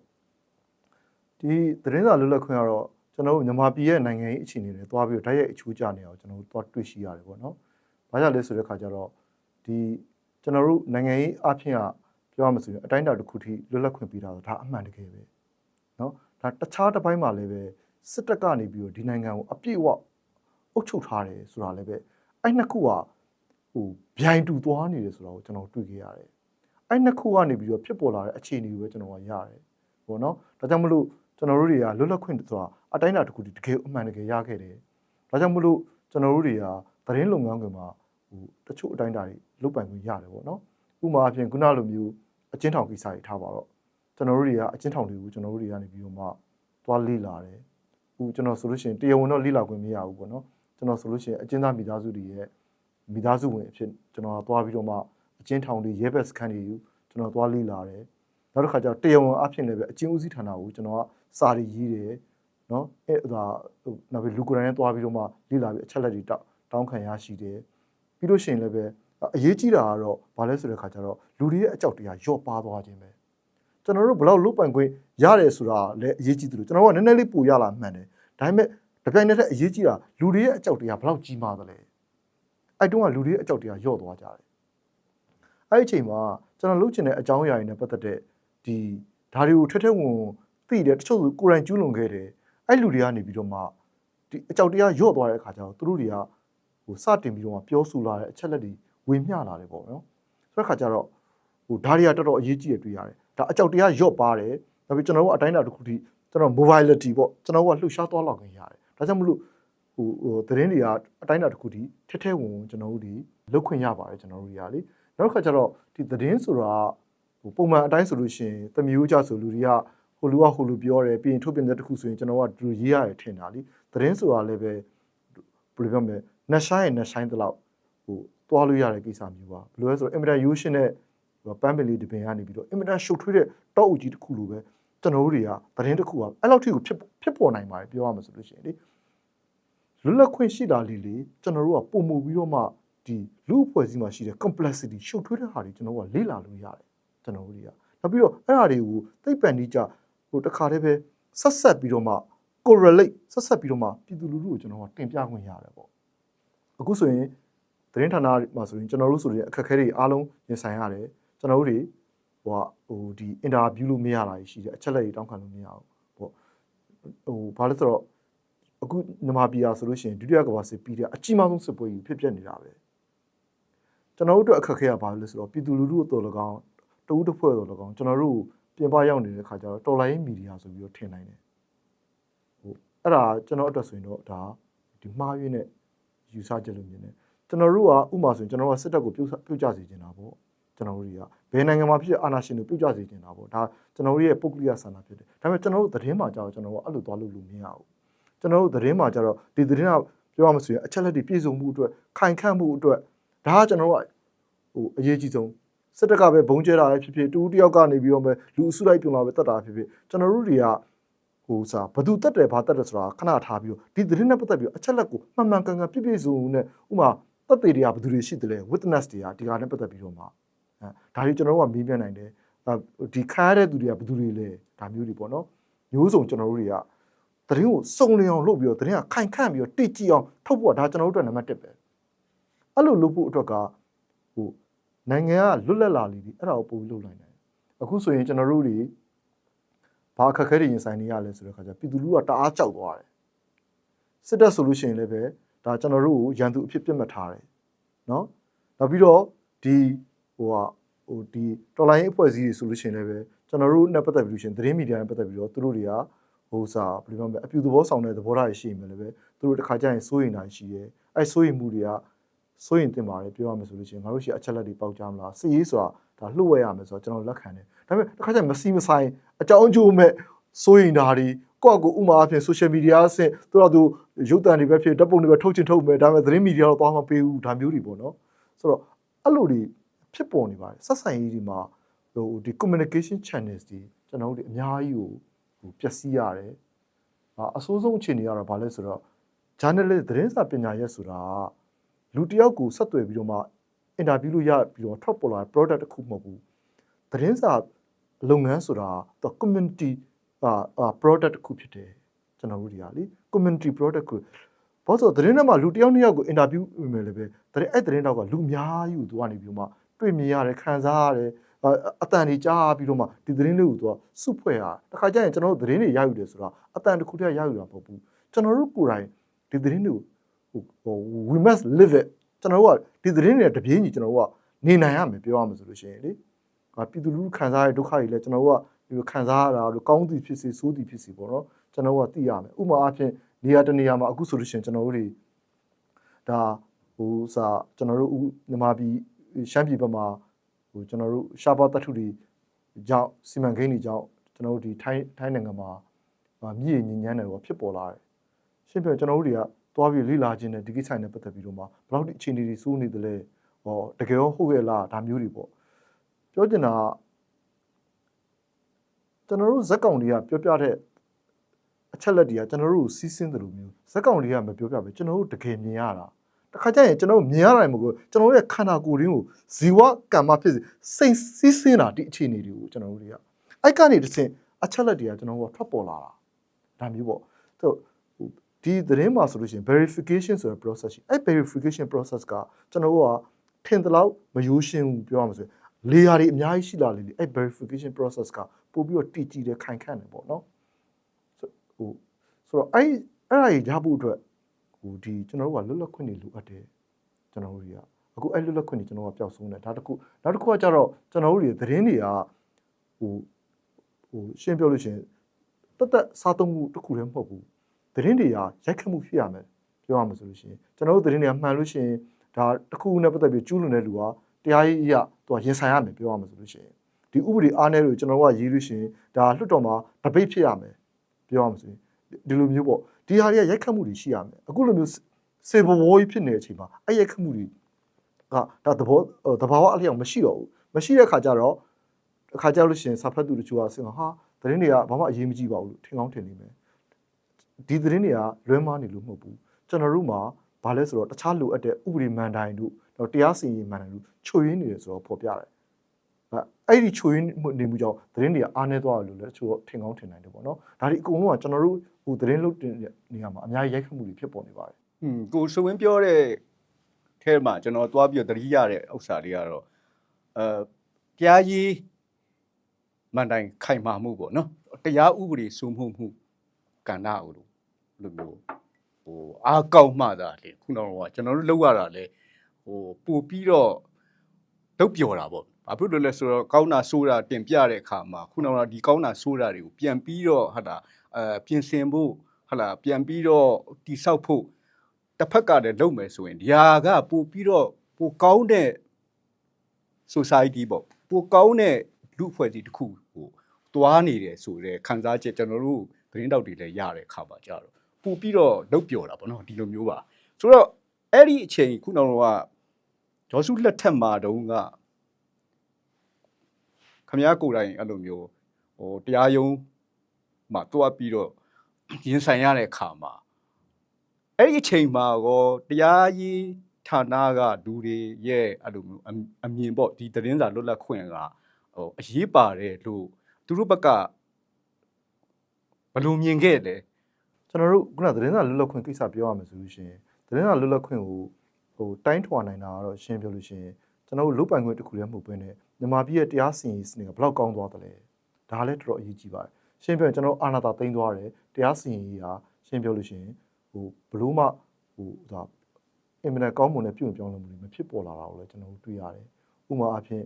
Speaker 2: ဒီသတင်းစာလွတ်လပ်ခွင့်ကတော့ကျွန်တော်တို့မြန်မာပြည်ရဲ့နိုင်ငံရေးအခြေအနေတွေသွားပြီးတော့တိုက်ရိုက်အချိုးကျနေအောင်ကျွန်တော်တို့သွားတွေ့ရှိရတယ်ပေါ့နော်။ဘာကြောင့်လဲဆိုတဲ့ခါကျတော့ဒီကျွန်တော်တို့နိုင်ငံရေးအဖြစ်ကပြောရမှာဆိုရင်အတိုင်းအတာတစ်ခုထိလွတ်လပ်ခွင့်ပေးတာတော့ဒါအမှန်တကယ်ပဲ။နော်ဒါတခြားတစ်ပိုင်းမှာလည်းပဲစစ်တပ်ကနေပြီးတော့ဒီနိုင်ငံကိုအပြည့်အဝအုပ်ချုပ်ထားတယ်ဆိုတာလည်းပဲအဲ့နှစ်ခုက ဟိုဗျိုင်တူသွားနေတယ်ဆိုတာကိုကျွန်တော်တွေ့ခဲ့ရတယ်။အဲ့နှစ်ခုကနေပြီးတော့ဖြစ်ပေါ်လာတဲ့အခြေအနေကိုပဲကျွန်တော်ကရတယ်။ပေါ့နော်။ဒါကြောင့်မလို့ကျွန်တော်တို့တွေကလွတ်လပ်ခွင့်ဆိုတာအတိုင်းအတာတစ်ခုတည်းတကယ်အမှန်တကယ်ရခဲ့တယ်။ဒါကြောင့်မလို့ကျွန်တော်တို့တွေကသတင်းလုပ်ငန်းခွင်မှာဟိုတချို့အတိုင်းအတာတွေလုပ်ပိုင်ခွင့်ရတယ်ပေါ့နော်။ဥပမာအဖြစ်ခုနလိုမျိုးအချင်းထောင်ကိစ္စတွေထားပါတော့ကျွန်တော်တို့တွေကအချင်းထောင်တွေကိုကျွန်တော်တို့တွေကနေပြီးတော့မှသွားလေ့လာတယ်။ဟဟိုကျွန်တော်ဆိုလို့ရှိရင်တရားဝင်တော့လိလာခွင့်မရဘူးပေါ့နော်ကျွန်တော်ဆိုလို့ရှိရင်အကျဉ်းသားမိသားစုတွေရဲ့ မိသားစုဝင်အဖြစ်ကျွန်တော်သွားပြီးတော့မှအကျဉ်းထောင်တွေရဲဘက်စခန်းတွေယူကျွန်တော်သွားလိလာတယ်နောက်တစ်ခါကျတော့တရားဝင်အဖြစ်လည်းပဲအကျဉ်းဦးစီးဌာနကိုကျွန်တော်ကစာရီရေးတယ်နော်အဲ့ဒါဟိုနောက်ပြီးလူကိုယ်တိုင်နဲ့သွားပြီးတော့မှလိလာပြီးအချက်လက်တွေတောင်းတောင်းခံရရှိတယ်ပြီးလို့ရှိရင်လည်းပဲအရေးကြီးတာကတော့ဘာလဲဆိုတဲ့ခါကျတော့လူတွေရဲ့အကြောက်တရားရော့ပါသွားခြင်းပဲကျွန်တော်တို့ဘယ်လောက်လုတ်ပိုင်ခွင့်ရတယ်ဆိုတာလည်းအရေးကြီးတယ်လို့ကျွန်တော်ကနည်းနည်းလေးပိုရလာမှန်တယ်ဒါပေမဲ့တပြိုင်နက်တည်းအရေးကြီးတာလူတွေရဲ့အကြောက်တရားဘယ်လောက်ကြီးမားသလဲ အဲ့တုန်းကလူတွေရဲ့အကြောက်တရားယော့သွားကြတယ်အဲ့ဒီအချိန်မှာကျွန်တော်လုတ်ချင်တဲ့အကြောင်းအရာတွေနဲ့ပတ်သက်တဲ့ဒီဓာတ်တွေကိုထက်ထက်ဝင်ဝင်သိတယ်တချို့ဆိုကိုယ်တိုင်ကျူးလွန်ခဲ့တယ်အဲ့လူတွေကနေပြီးတော့မှဒီအကြောက်တရားယော့သွားတဲ့အခါကျတော့သူတို့တွေကဟိုစတင်ပြီးတော့မှပြောဆိုလာတဲ့အချက်လက်တွေဝေမျှလာတယ်ပေါ့နော်ဆိုတဲ့အခါကျတော့ဟိုဓာတ်တွေကတော်တော်အရေးကြီးရတွေ့ရတယ်ဒါအကြောက်တရားယော့ပါတယ်နောက်ပြီးကျွန်တော်တို့အတိုင်းအတာတစ်ခုထိကျွန်တော် mobility ပေါ့ကျွန်တော်တို့ကလှူရှားသွားလောက်ခင်ရတယ်ဒါကြောင့်မလို့ ဟိုဟိုသတင်းတွေကအတိုင်းအတာတစ်ခုထိထက်ထဲဝင်ဝင်ကျွန်တော်တို့ဒီလုတ်ခွင့်ရပါတယ်ကျွန်တော်တို့တွေကလေနောက်တစ်ခါကျတော့ဒီသတင်းဆိုတာဟိုပုံမှန်အတိုင်းဆိုလို့ရှိရင်တမျိုးကြဆိုလူတွေကဟိုလူကဟိုလူပြောတယ်ပြီးရင်ထုတ်ပြန်တဲ့တစ်ခုဆိုရင်ကျွန်တော်ကဒီလိုရေးရတယ်ထင်တာလေသတင်းဆိုတာလည်းပဲဘယ်လိုပြောမလဲနှဆိုင်နှဆိုင်တလောက်ဟိုသွားလို့ရတဲ့ကိစ္စမျိုးပါဘယ်လိုလဲဆိုတော့ immediate use နဲ့ပန်းပင်လေးတပင်ကနေပြီးတော့အင်မတန်ရှုပ်ထွေးတဲ့တောက်အူကြီးတစ်ခုလိုပဲကျွန်တော်တို့တွေကသတင်းတစ်ခုကအဲ့လောက်ထိကိုဖြစ်ဖြစ်ပေါ်နိုင်ပါတယ်ပြောရမှာဆိုလို့ရှိရင်လေ လွတ်လပ်ခွင့်ရှိတာလေးလေကျွန်တော်တို့ကပုံမှုပြီးတော့မှဒီလူအဖွဲ့အစည်းမှာရှိတဲ့ complexity ရှုပ်ထွေးတဲ့ဟာတွေကျွန်တော်တို့ကလေ့လာလို့ရတယ်ကျွန်တော်တို့တွေကနောက်ပြီးတော့အဲ့ဟာတွေကိုသိပ္ပံနည်းကြဟိုတစ်ခါတည်းပဲဆက်ဆက်ပြီးတော့မှ correlate ဆက်ဆက်ပြီးတော့မှပြည်သူလူထုကိုကျွန်တော်ကတင်ပြခွင့်ရတယ်ပေါ့အခုဆိုရင်သတင်းဌာနမှာဆိုရင်ကျွန်တော်တို့ဆိုရင်အခက်အခဲတွေအားလုံးရင်ဆိုင်ရတယ်ကျွန်တော်တို့တွေဟိုဟိုဒီအင်တာဗျူးလို့မရတာရှိတယ်အချက်လက်တွေတောင်းခံလို့မရဘူးပေါ့ဟိုဘာလဲဆိုတော့ အခုမြန်မာပြည်အားဆိုလို့ရှိရင်ဒုတိယကမ္ဘာစစ်ပြီးတဲ့အကြီးမားဆုံးစစ်ပွဲကြီးဖြစ်ပျက်နေတာပဲကျွန်တော်တို့အတွက်အခက်အခဲကဘာလဲဆိုတော့ပြည်သူလူထုတို့၎င်းတဦးတစ်ဖွဲ့တို့၎င်းကျွန်တော်တို့ပြင်ပရောက်နေတဲ့ခါကျတော့တော်လိုင်းမီဒီယာဆိုပြီးတော့ထင်နိုင်တယ်ဟိုအဲ့ဒါကျွန်တော်အတွက်ဆိုရင်တော့ဒါဒီမှားယွင်းတဲ့ယူဆချက်လို့မြင်တယ်ကျွန်တော်တို့ကဥမာဆိုရင်ကျွန်တော်ကစစ်တပ်ကိုပြုတ်ပြုတ်ကြစေချင်တာပေါ့ကျွန်တော်တို့တွေကဘယ်နိုင်ငံမှာဖြစ်အာဏာရှင်တွေပြုတ်ကြစေချင်တာပေါ့ဒါကျွန်တော်တို့ရဲ့ပုဂ္ဂလိကဆန္ဒဖြစ်တယ်ဒါပေမဲ့ကျွန်တော်တို့သတင်းမှာကြောက်ကျွန်တော်တို့အဲ့လိုသွားလို့လို့မရဘူး ကျွန်တော်တို့သတင်းမှာကြတော့ဒီသတင်းကပြောရမဆိုရင်အချက်လက်တွေပြည့်စုံမှုအတွက်ခိုင်ခန့်မှုအတွက်ဒါကကျွန်တော်တို့ကဟိုအရေးကြီးဆုံးစစ်တပ်ကပဲဘုံကျဲတာပဲဖြစ်ဖြစ်တူတယောက်ကနေပြီးတော့ပဲလူအစုလိုက်ပြုံလာပဲတတ်တာဖြစ်ဖြစ်ကျွန်တော်တို့တွေကဟိုစာဘသူတက်တယ်ဘာတက်တယ်ဆိုတာခဏထားပြီးတော့ဒီသတင်းနဲ့ပတ်သက်ပြီးအချက်လက်ကိုမှန်မှန်ကန်ကန်ပြည့်ပြည့်စုံစုံနဲ့ဥမာတက်တွေတွေကဘသူတွေရှိတယ်လဲ witness တွေကဒီဟာနဲ့ပတ်သက်ပြီးတော့မှအဲဒါတွေကျွန်တော်တို့ကမေးပြနိုင်တယ်အဲဒီခါရတဲ့သူတွေကဘယ်သူတွေလဲဒါမျိုးတွေပေါ့နော်မျိုးစုံကျွန်တော်တို့တွေက သတင်းကိုစုံလင်အောင်လုပ်ပြီးတော့သတင်းကခိုင်ခန့်ပြီးတော့တိကျအောင်ထုတ်ဖို့ကဒါကျွန်တော်တို့အတွက်နံပါတ်1ပဲအဲ့လိုလုပ်ဖို့အတွက်ကဟိုနိုင်ငံကလွတ်လပ်လာလိမ့်ပြီအဲ့ဒါကိုပို့ပြီးလုပ်လိုက်နိုင်အခုဆိုရင်ကျွန်တော်တို့တွေဘာအခက်အခဲတွေရင်ဆိုင်နေရလဲဆိုတဲ့ခါကျပြည်သူလူထုကတအားကြောက်သွားတယ်စစ်တပ်ဆိုလို့ရှိရင်လည်းပဲဒါကျွန်တော်တို့ကိုရန်သူအဖြစ်ပြစ်မှတ်ထားတယ်နော်နောက်ပြီးတော့ဒီဟိုဟာဟိုဒီတော်လိုင်းအဖွဲ့အစည်းတွေဆိုလို့ရှိရင်လည်းပဲကျွန်တော်တို့နဲ့ပတ်သက်ပြီးလို့ရှိရင်သတင်းမီဒီယာနဲ့ပတ်သက်ပြီးတော့သူတို့တွေက ဟိုစာဘယ်လိုပြောမလဲအပြူသဘောဆောင်တဲ့သဘောထားတွေရှိနေတယ်လည်းပဲသူတို့တစ်ခါကျရင်စိုးရိမ်တာရှိတယ်အဲစိုးရိမ်မှုတွေကစိုးရိမ်တင်ပါတယ်ပြောရမယ်ဆိုလို့ရှိရင်ငါတို့ရှိအချက်လက်တွေပေါက်ကြမလားစီရေးဆိုတာဒါလှုပ်ဝဲရမယ်ဆိုတော့ကျွန်တော်လက်ခံတယ်ဒါပေမဲ့တစ်ခါကျရင်မစီမဆိုင်အကြောင်းအကျိုးမဲ့စိုးရိမ်တာတွေကိုယ့်အကူဥမာအဖြစ် social media အဆင့်သူတို့ကသူရုပ်သံတွေပဲဖြစ်ဓာတ်ပုံတွေပဲထုတ်ချင်ထုတ်မယ်ဒါပေမဲ့သတင်းမီဒီယာတော့သွားမပေးဘူးဒါမျိုးတွေပေါ့နော်ဆိုတော့အဲ့လိုတွေဖြစ်ပေါ်နေပါတယ်ဆက်ဆံရေးဒီမှာဟိုဒီ communication channels တွေကျွန်တော်တို့အများကြီးကို ဟိုပျက်စီးရတယ်အာအဆိုးဆုံးအခြေအနေကတော့ဘာလဲဆိုတော့ journalist သတင်းစာပညာရပ်ဆိုတာလူတစ်ယောက်ကိုဆက်သွယ်ပြီးတော့မှ interview လို့ရပြီးတော့ထွက်ပေါ်လာတဲ့ product တစ်ခုမဟုတ်ဘူးသတင်းစာလုပ်ငန်းဆိုတာတော့ community အာ product တစ်ခုဖြစ်တယ်ကျွန်တော်တို့တွေကလေ community product ကိုဘာလို့ဆိုသတင်းထဲမှာလူတစ်ယောက်နှစ်ယောက်ကို interview ဝင်မယ်လည်းပဲသတင်းအဲ့သတင်းတော့ကလူအများကြီးကိုသူကနေပြီးတော့မှတွေ့မြင်ရတယ်ခံစားရတယ် အတန်တွေကြားပြီးတော့မှဒီသတင်းလေးကိုသူကစုဖွဲ့ရတခါကျရင်ကျွန်တော်တို့သတင်းတွေရယူတယ်ဆိုတာအတန်တစ်ခုတည်းရယူတာမဟုတ်ဘူးကျွန်တော်တို့ကိုယ်တိုင်ဒီသတင်းတွေကိုဟို we must live it ကျွန်တော်တို့ကဒီသတင်းတွေတပြေးညီကျွန်တော်တို့ကနေနိုင်ရမယ်ပြောရမှာဆိုလို့ရှိရင်လေပြည်သူလူထုခံစားရတဲ့ဒုက္ခတွေလည်းကျွန်တော်တို့ကဒီခံစားရတာတို့ကောင်းသည်ဖြစ်စေဆိုးသည်ဖြစ်စေပေါ့နော်ကျွန်တော်တို့ကသိရမယ်ဥပမာအဖြစ်နေရာတနေရာမှာအခုဆိုလို့ရှိရင်ကျွန်တော်တို့တွေဒါဟိုစာကျွန်တော်တို့မြန်မာပြည်ရှမ်းပြည်ဘက်မှာ ဟိုကျွန်တော်တို့ရှားပါတတ်ထုတွေကြောင့်စီမံကိန်းတွေကြောင့်ကျွန်တော်တို့ဒီထိုင်းထိုင်းနိုင်ငံမှာဟဟာမြည်ညဉ့်ညမ်းတယ်တော့ဖြစ်ပေါ်လာတယ်ရှင်းပြကျွန်တော်တို့တွေကသွားပြီးလေ့လာခြင်းနဲ့ဒီကိစ္စနဲ့ပတ်သက်ပြီးတော့မှဘယ်လောက်ဒီအခြေအနေတွေစိုးနေသလဲဟောတကယ်ရောဟုတ်ရဲ့လားဒါမျိုးတွေပေါ့ပြောချင်တာကကျွန်တော်တို့ဇက်ကောင်တွေကပြောပြတဲ့အချက်လက်တွေကကျွန်တော်တို့ကိုစီးဆင်းတယ်လို့မျိုးဇက်ကောင်တွေကမပြောပြပဲကျွန်တော်တို့တကယ်မြင်ရတာ တခါကျရင်ကျွန်တော်တို့မြင်ရတာမဟုတ်ဘူးကျွန်တော်တို့ရဲ့ခန္ဓာကိုယ်ရင်းကိုဇီဝကမ္မဖြစ်စေစိတ်စီးဆင်းတာဒီအခြေအနေတွေကိုကျွန်တော်တို့တွေကအဲ့ကနေတစ်ဆင့်အချက်လက်တွေကကျွန်တော်တို့ကထွက်ပေါ်လာတာဒါမျိုးပေါ့ဆိုတော့ဟိုဒီသတင်းမှာဆိုလို့ရှိရင် verification ဆိုတဲ့ process ရှိအဲ့ verification process ကကျွန်တော်တို့ကထင်သလောက်မယိုးရှင်းဘူးပြောရမှာဆိုရင် layer တွေအများကြီးရှိလာလေလေအဲ့ verification process ကပို့ပြီးတော့တည်ကြည်တယ်ခိုင်ခန့်တယ်ပေါ့နော်ဆိုဟိုဆိုတော့အဲ့အဲ့ဒါကြီးရဖို့အတွက် ဟိုဒီကျွန်တော်တို့ကလွတ်လပ်ခွင့်တွေလိုအပ်တယ်ကျွန်တော်တို့တွေကအခုအဲ့လွတ်လပ်ခွင့်တွေကျွန်တော်ကပျောက်ဆုံးတယ်ဒါတစ်ခုနောက်တစ်ခုကကြတော့ကျွန်တော်တို့တွေသတင်းတွေကဟိုဟိုရှင်းပြောလို့ရှိရင်တသက်စားသုံးမှုတစ်ခုတည်းမဟုတ်ဘူးသတင်းတွေကရိုက်ခတ်မှုဖြစ်ရမယ်ပြောရမှာဆိုလို့ရှိရင်ကျွန်တော်တို့သတင်းတွေကမှန်လို့ရှိရင်ဒါတစ်ခုခုနဲ့ပတ်သက်ပြီးကျူးလွန်တဲ့လူကတရားရေးအရသူကရင်ဆိုင်ရမယ်ပြောရမှာဆိုလို့ရှိရင်ဒီဥပဒေအားနည်းလို့ကျွန်တော်တို့ကရေးလို့ရှိရင်ဒါလွှတ်တော်မှာတပိတ်ဖြစ်ရမယ်ပြောရမှာဆိုရင်ဒီလိုမျိုးပေါ့ ဒီဟာတွေကရိုက်ခတ်မှုတွေရှိရမယ်အခုလိုမျိုးစေဘဝကြီးဖြစ်နေတဲ့အချိန်မှာအဲ့ရိုက်ခတ်မှုတွေကဒါသဘောသဘာဝအလျောက်မရှိတော့ဘူးမရှိတဲ့ခါကျတော့အခါကျလို့ရှိရင်စာဖတ်သူတချို့ကဆင်ဟာသတင်းတွေကဘာမှအရေးမကြီးပါဘူးလို့ထင်ကောင်းထင်နေမယ်ဒီသတင်းတွေကလွဲမားနေလို့မဟုတ်ဘူးကျွန်တော်တို့မှာဘာလဲဆိုတော့တခြားလိုအပ်တဲ့ဥပဒေမန်တိုင်တို့တော့တရားစီရင်မန်တိုင်တို့ချွေရင်းနေတယ်ဆိုတော့ဖော်ပြတယ်အဲ့ဒီချွေရင်းနေမှုကြောင့်သတင်းတွေကအားနေသွားတယ်လို့လည်းတချို့ထင်ကောင်းထင်နိုင်တယ်ပေါ့နော်ဒါဒီအကုန်လုံးကကျွန်တော်တို့ ဟိုသတင်းလုပ်တဲ့နေရာမှာအများကြီးရိုက်ခတ်မှုတွေဖြစ်ပေါ်နေပါတယ်
Speaker 1: อืมကိုစဝင်းပြောတဲ့ထဲမှာကျွန်တော်သွားပြီးတော့သတိရတဲ့ဥစ္စာတွေကတော့အဲတရားရေးမန်တိုင်ခိုင်မာမှုပေါ့နော်တရားဥပဒေစိုးမိုးမှုကဏ္ဍကိုလို့လို့မျိုးဟိုအားကောက်မှသာလေခုနကတော့ကျွန်တော်တို့လောက်ရတာလေဟိုပို့ပြီးတော့ လုတ်ပြော်တာပေါ့ဘာဖြစ်လို့လဲဆိုတော့ကောင်းတာဆိုးတာတင်ပြတဲ့အခါမှာခုနကဒီကောင်းတာဆိုးတာတွေကိုပြန်ပြီးတော့ဟာတာအဲပြင်ဆင်ဖို့ဟာလာပြန်ပြီးတော့တိဆောက်ဖို့တစ်ဖက်ကတည်းလုပ်မယ်ဆိုရင်ဒီဟာကပို့ပြီးတော့ပိုကောင်းတဲ့ society ပေါ့ပိုကောင်းတဲ့လူအဖွဲ့အစည်းတစ်ခုဟိုတွားနေတယ်ဆိုတဲ့ခံစားချက်ကျွန်တော်တို့သတင်းတောက်တွေလည်းရတဲ့အခါပါကြတော့ပို့ပြီးတော့လုတ်ပြော်တာပေါ့နော်ဒီလိုမျိုးပါဆိုတော့အဲ့ဒီအချိန်ခုနကတော့ ဂျောစုလက်ထက်မှာတုန်းကခမ ्या ကိုယ်တိုင်အဲ့လိုမျိုးဟိုတရားရုံးမှာတွားပြီးတော့ရင်ဆိုင်ရတဲ့အခါမှာအဲ့ဒီအချိန်မှာကောတရားရေးဌာနကလူတွေရဲ့အဲ့လိုမျိုးအအမြင်ပေါ့ဒီသတင်းစာလွတ်လပ်ခွင့်ကဟိုအရေးပါတယ်လို့သူတို့ဘက်ကဘယ်လိုမြင်ခဲ့လဲ
Speaker 2: ကျွန်တော်တို့ခုနသတင်းစာလွတ်လပ်ခွင့်ကိစ္စပြောရမယ်ဆိုလို့ရှိရင်သတင်းစာလွတ်လပ်ခွင့်ကို ဟိုတိုင်းထွာနိုင်တာကတော့ရှင်းပြောလို့ရှိရင်ကျွန်တော်တို့လုတ်ပိုင်ခွင့်တစ်ခုလည်းမဟုတ်ဘဲနဲ့မြန်မာပြည်ရဲ့တရားစီရင်ရေးစနစ်ကဘယ်လောက်ကောင်းသွားသလဲဒါလည်းတော်တော်အရေးကြီးပါတယ်ရှင်းပြောရင်ကျွန်တော်တို့အာဏာသာသိမ်းသွားတယ်တရားစီရင်ရေးဟာရှင်းပြောလို့ရှိရင်ဟိုဘလို့မှဟိုဒါအင်မတန်ကောင်းမွန်တဲ့ပြုံပြောင်းလဲမှုတွေမဖြစ်ပေါ်လာတာကိုလည်းကျွန်တော်တို့တွေ့ရတယ်ဥပမာအဖြစ်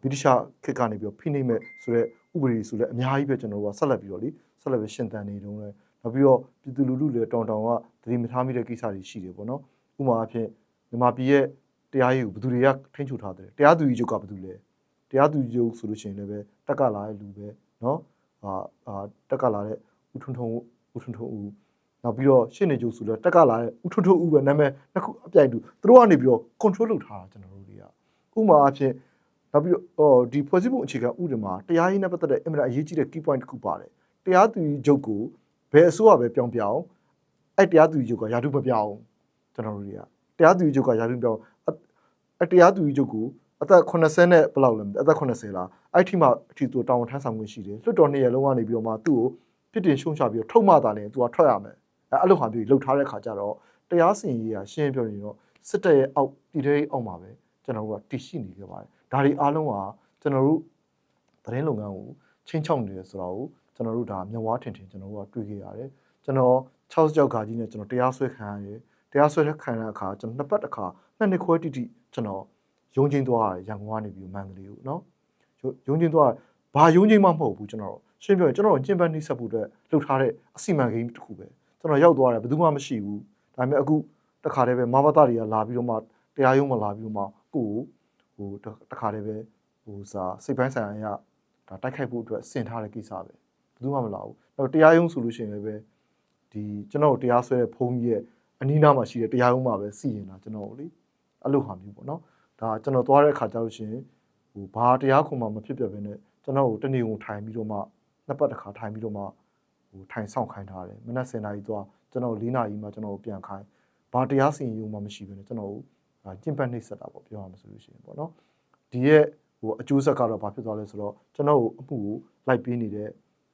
Speaker 2: ဗြိတိရှခေတ်ကနေပြီးတော့ဖိနှိပ်မဲ့ဆိုတဲ့ဥပဒေဆိုလည်းအများကြီးပဲကျွန်တော်တို့ကဆက်လက်ပြီးတော့လေဆက်လက်ပဲရှင်းတန်နေတုန်းလဲနောက်ပြီးတော့ပြည်သူလူထုလည်းတောင်တောင်ကသတိမထားမိတဲ့ကိစ္စတွေရှိတယ်ပေါ့နော်ဥပမာအဖြစ် မြန်မာပြည်ရဲ့တရားရေးကိုဘယ်သူတွေကထိန်းချုပ်ထားတယ်တရားသူကြီးချုပ်ကဘယ်သူလဲတရားသူကြီးချုပ်ဆိုလို့ရှိရင်လည်းပဲတက်ကလာတဲ့လူပဲနော်အာအာတက်ကလာတဲ့ဦးထွန်းထွန်းဦးထွန်းထွန်းဦးနောက်ပြီးတော့ရှင်းနေချုပ်ဆိုတော့တက်ကလာတဲ့ဦးထွန်းထွန်းဦးပဲနာမည်နှစ်ခုအပြိုင်တူသူတို့ကနေပြီးတော့ control လုပ်ထားတာကျွန်တော်တို့တွေကဥပမာအဖြစ်နောက်ပြီးတော့အော်ဒီဖွဲ့စည်းပုံအခြေခံဥပဒေမှာတရားရေးနဲ့ပတ်သက်တဲ့အင်မတန်အရေးကြီးတဲ့ key point တစ်ခုပါတယ်တရားသူကြီးချုပ်ကိုဘယ်အစိုးရပဲပြောင်းပြောင်းအဲ့တရားသူကြီးချုပ်ကယာတုမပြောင်းကျွန်တော်တို့တွေက တရားသူကြီးချုပ်ကယာတုမပြောင်းအဲ့တရားသူကြီးချုပ်ကိုအသက်80နဲ့ဘယ်လောက်လဲအသက်80လားအဲ့ထိမှအထီသူတောင်းထမ်းဆောင်ခွင့်ရှိတယ်လွှတ်တော်နှစ်ရက်လုံးကနေပြီးတော့မှသူ့ကိုပြစ်တင်ရှုံချပြီးတော့ထုတ်မှသာလည်းသူကထွက်ရမယ်အဲ့အဲ့လိုဟာမျိုးလှုပ်ထားတဲ့ခါကျတော့တရားစီရင်ရေးကရှင်းပြောရင်တော့စစ်တပ်ရဲ့အောက်ပြည်ထောင်အောက်မှာပဲကျွန်တော်တို့ကတည်ရှိနေခဲ့ပါတယ်ဒါတွေအားလုံးကကျွန်တော်တို့သတင်းလုပ်ငန်းကိုချင်းချောက်နေတယ်ဆိုတော့ကျွန်တော်တို့ဒါမျက်ဝါးထင်ထင်ကျွန်တော်တို့ကတွေ့ခဲ့ရတယ်ကျွန်တော်6ကြောက်ကကြီးနဲ့ကျွန်တော်တရားစွဲခံရတယ် တရားစွဲခံရတဲ့အခါကျွန်တော်နှစ်ပတ်တစ်ခါနှစ်နှစ်ခွဲတိတိကျွန်တော်ရုံးချင်းသွားရတယ်ရန်ကုန်ကနေပြီးမန္တလေးကိုနော်ရုံးချင်းသွားဘာရုံးချင်းမှမဟုတ်ဘူးကျွန်တော်ရှင်းပြောရင်ကျွန်တော်ကျင့်ပန်းနှိစက်ဖို့အတွက်လှုပ်ထားတဲ့အစီမံကိန်းတစ်ခုပဲကျွန်တော်ရောက်သွားတယ်ဘယ်သူမှမရှိဘူးဒါပေမဲ့အခုတခါတည်းပဲမဘာသားတွေကလာပြီးတော့မှတရားရုံးမှာလာပြီးတော့မှကိုကိုဟိုတခါတည်းပဲဟိုစာစိတ်ပိုင်းဆိုင်ရာအရဒါတိုက်ခိုက်ဖို့အတွက်ဆင်ထားတဲ့ကိစ္စပဲဘယ်သူမှမလာဘူးတော့တရားရုံးဆိုလို့ရှိရင်လည်းပဲဒီကျွန်တော်တို့တရားစွဲတဲ့ဖုန်းကြီးရဲ့ အနီးနားမှာရှိတဲ့တရားရုံးမှာပဲစီရင်တာကျွန်တော်တို့လေအဲ့လိုဟာမျိုးပေါ့နော်ဒါကျွန်တော်သွားတဲ့အခါကျလို့ရှိရင်ဟိုဘာတရားခုံမှမဖြစ်ပြဘဲနဲ့ကျွန်တော်တို့တနေ့ကုန်ထိုင်ပြီးတော့မှနှစ်ပတ်တစ်ခါထိုင်ပြီးတော့မှဟိုထိုင်ဆောင်ခိုင်းထားတယ်မနက်7:00နာရီသွားကျွန်တော်4နာရီမှကျွန်တော်ပြန်ခိုင်းဘာတရားစီရင်ရုံမှမရှိဘဲနဲ့ကျွန်တော်တို့ကျင့်ပတ်နှိပ်စက်တာပေါ့ပြောရမှာဆိုလို့ရှိရင်ပေါ့နော်ဒီရဲ့ဟိုအကျိုးဆက်ကတော့ဘာဖြစ်သွားလဲဆိုတော့ကျွန်တော်တို့အမှုကိုလိုက်ပေးနေတဲ့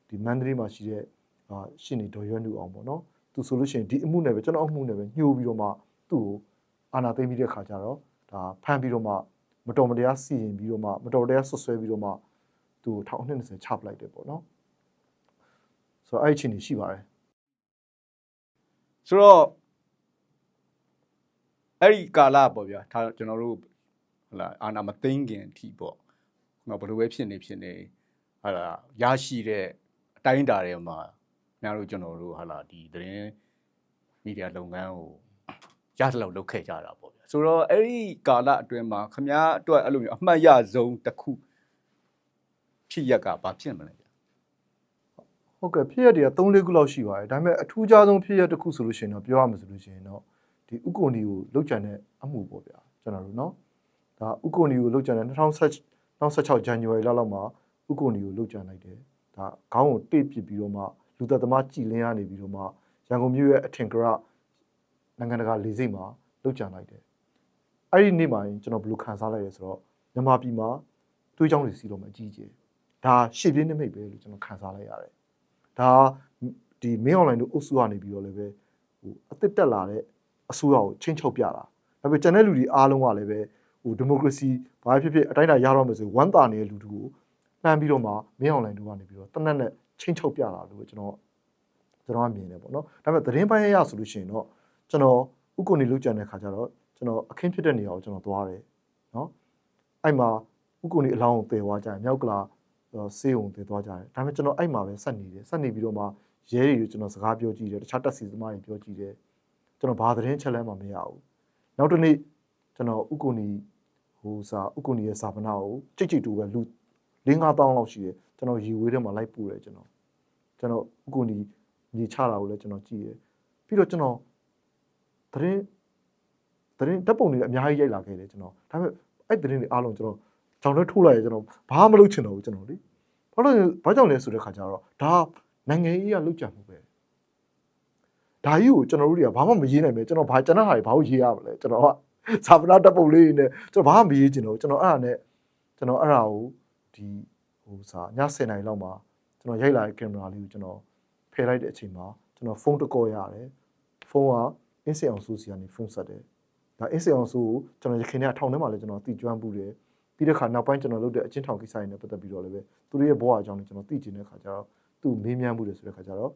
Speaker 2: ဒီမန္တလေးမှာရှိတဲ့အာရှင်းနေတော်ရွက်နှူအောင်ပေါ့နော် သူဆိုလို့ရှိရင်ဒီအမှုနဲ့ပဲကျွန်တော်အမှုနဲ့ပဲညှိုးပြီးတော့မှသူ့ကိုအာဏာသိမ်းပြီးတဲ့ခါကျတော့ဒါဖမ်းပြီးတော့မှမတော်မတရားစီရင်ပြီးတော့မှမတော်တရားဆွဆွဲပြီးတော့မှသူ့ကိုထောင်အနှစ်20ချပလိုက်တယ်ပေါ့နော်ဆိုတော့အဲ့ဒီအချိန်ကြီးရှိပါတယ်
Speaker 1: ဆိုတော့အဲ့ဒီကာလပေါ့ဗျာဒါကျွန်တော်တို့ဟလာအာနာမသိန်းခင်အထိပေါ့ခုနဘယ်လိုပဲဖြစ်နေဖြစ်နေဟာလာရရှိတဲ့အတိုင်းအတာတွေမှာ များတို့ကျွန်တော်တို့ဟာလာဒီသတင်းမီဒီယာလုပ်ငန်းကိုရသလောက်လုပ်ခဲ့ကြတာပေါ့ဗျာဆိုတော့အဲ့ဒီကာလအတွင်းမှာခမားအတွက်အဲ့လိုမျိုးအမှတ်ရဆုံးတစ်ခုဖြစ်ရက်ကဘာဖြစ်မလဲဗျာ
Speaker 2: ဟုတ်ကဲ့ဖြစ်ရက်တွေက3-4ခုလောက်ရှိပါတယ်ဒါပေမဲ့အထူးခြားဆုံးဖြစ်ရက်တစ်ခုဆိုလို့ရှိရင်တော့ပြောရမှာဆိုလို့ရှိရင်တော့ဒီဥက္ကိုနီကိုလောက်ကျန်တဲ့အမှုပေါ့ဗျာကျွန်တော်တို့เนาะဒါဥက္ကိုနီကိုလောက်ကျန်တဲ့2016 January လောက်လောက်မှာဥက္ကိုနီကိုလောက်ကျန်လိုက်တယ်ဒါခေါင်းကိုတိတ်ပစ်ပြီးတော့မှ လူသက်သမားကြည်လင်းရနေပြီးတော့မှရန်ကုန်မြို့ရဲ့အထင်ကရနိုင်ငံတကာလေဆိပ်မှာလောက်ကျန်လိုက်တယ်အဲ့ဒီနေ့မှာကျွန်တော်ဘယ်လိုခံစားလိုက်ရဲဆိုတော့မြန်မာပြည်မှာတွေးကြောင်းတွေစီတော့မှအကြီးအကျယ်ဒါရှေ့ပြင်းနိမိတ်ပဲလို့ကျွန်တော်ခံစားလိုက်ရတယ်ဒါဒီမင်းအွန်လိုင်းတို့အုပ်စုကနေပြီးတော့လည်းပဲဟိုအသစ်တက်လာတဲ့အစိုးရကိုချင်းချုပ်ပြတာဒါပေမဲ့ကျန်တဲ့လူတွေအားလုံးကလည်းပဲဟိုဒီမိုကရေစီဘာဖြစ်ဖြစ်အတိုင်းအတာရတော့မယ်ဆိုဝမ်းသာနေတဲ့လူတို့ကိုနှမ်းပြီးတော့မှမင်းအွန်လိုင်းတို့ကနေပြီးတော့တနက်နဲ့ ချင်းချုပ်ပြတာလို့ကျွန်တော်ကျွန်တော်ကမြင်တယ်ပေါ့နော်ဒါပေမဲ့သတင်းပိုင်းရဆိုလို့ရှိရင်တော့ကျွန်တော်ဥက္ကိုနေလုတ်ကြံတဲ့ခါကျတော့ကျွန်တော်အခင်းဖြစ်တဲ့နေရာကိုကျွန်တော်သွားတယ်နော်အဲ့မှာဥက္ကိုနေအလောင်းကိုတည်သွားကြတယ်မြောက်ကလာဆေးုံတည်သွားကြတယ်ဒါပေမဲ့ကျွန်တော်အဲ့မှာပဲဆက်နေတယ်ဆက်နေပြီးတော့မှရဲတွေကိုကျွန်တော်စကားပြောကြည့်တယ်တခြားတက်စီသမားတွေပြောကြည့်တယ်ကျွန်တော်ဘာသတင်းချက်လဲမှမရဘူးနောက်တစ်နေ့ကျွန်တော်ဥက္ကိုနီဟိုစာဥက္ကိုနီရဲ့စာပနာကိုကြိတ်ကြိတ်တူပဲလူ၄၅တောင်းလောက်ရှိတယ်ကျွန်တော်ရီဝေးထဲမှာလိုက်ပို့တယ်ကျွန်တော် ကျွန်တော်ဥက္ကိုနီညီချတာကိုလည်းကျွန်တော်ကြည့်တယ်ပြီးတော့ကျွန်တော်သတင်းသတင်းတပ်ပုံတွေလည်းအများကြီးရိုက်လာခဲ့တယ်ကျွန်တော်ဒါပေမဲ့အဲ့သတင်းတွေအားလုံးကျွန်တော်ကြောင်ထဲထိုးလိုက်ရကျွန်တော်ဘာမှမလုပ်ချင်တော့ဘူးကျွန်တော်လေဘာလို့လဲဘာကြောင့်လဲဆိုတဲ့ခါကျတော့ဒါနိုင်ငံရေးကလုတ်ကြမှုပဲဒါကြီးကိုကျွန်တော်တို့တွေကဘာမှမရေးနိုင်ပဲကျွန်တော်ဘာကျွန်တော်ဟာတွေဘာလို့ရေးရမလဲကျွန်တော်ကစာပနာတပ်ပုံလေးနဲ့ကျွန်တော်ဘာမှမရေးချင်တော့ဘူးကျွန်တော်အဲ့ဒါနဲ့ကျွန်တော်အဲ့ဒါကိုဒီဟိုစာည7:00နာရီလောက်မှာ ကျွန်တော်ရိုက်လာတဲ့ကင်မရာလေးကိုကျွန်တော်ဖယ်လိုက်တဲ့အချိန်မှာကျွန်တော်ဖုန်းတကောရတယ်ဖုန်းကအင်းစင်အောင်စုစီကနေဖုန်းဆက်တယ်ဒါအင်းစင်အောင်စုကိုကျွန်တော်ရခင်နဲ့ထောင်ထဲမှာလည်းကျွန်တော်တီကျွမ်းမှုတယ်ပြီးတဲ့ခါနောက်ပိုင်းကျွန်တော်လုပ်တဲ့အချင်းထောင်ကိစ္စတွေနဲ့ပတ်သက်ပြီးတော့လည်းပဲသူတို့ရဲ့ဘဝအကြောင်းကိုကျွန်တော်သိချင်တဲ့ခါကျတော့သူ့မေးမြန်းမှုတယ်ဆိုတဲ့ခါကျတော့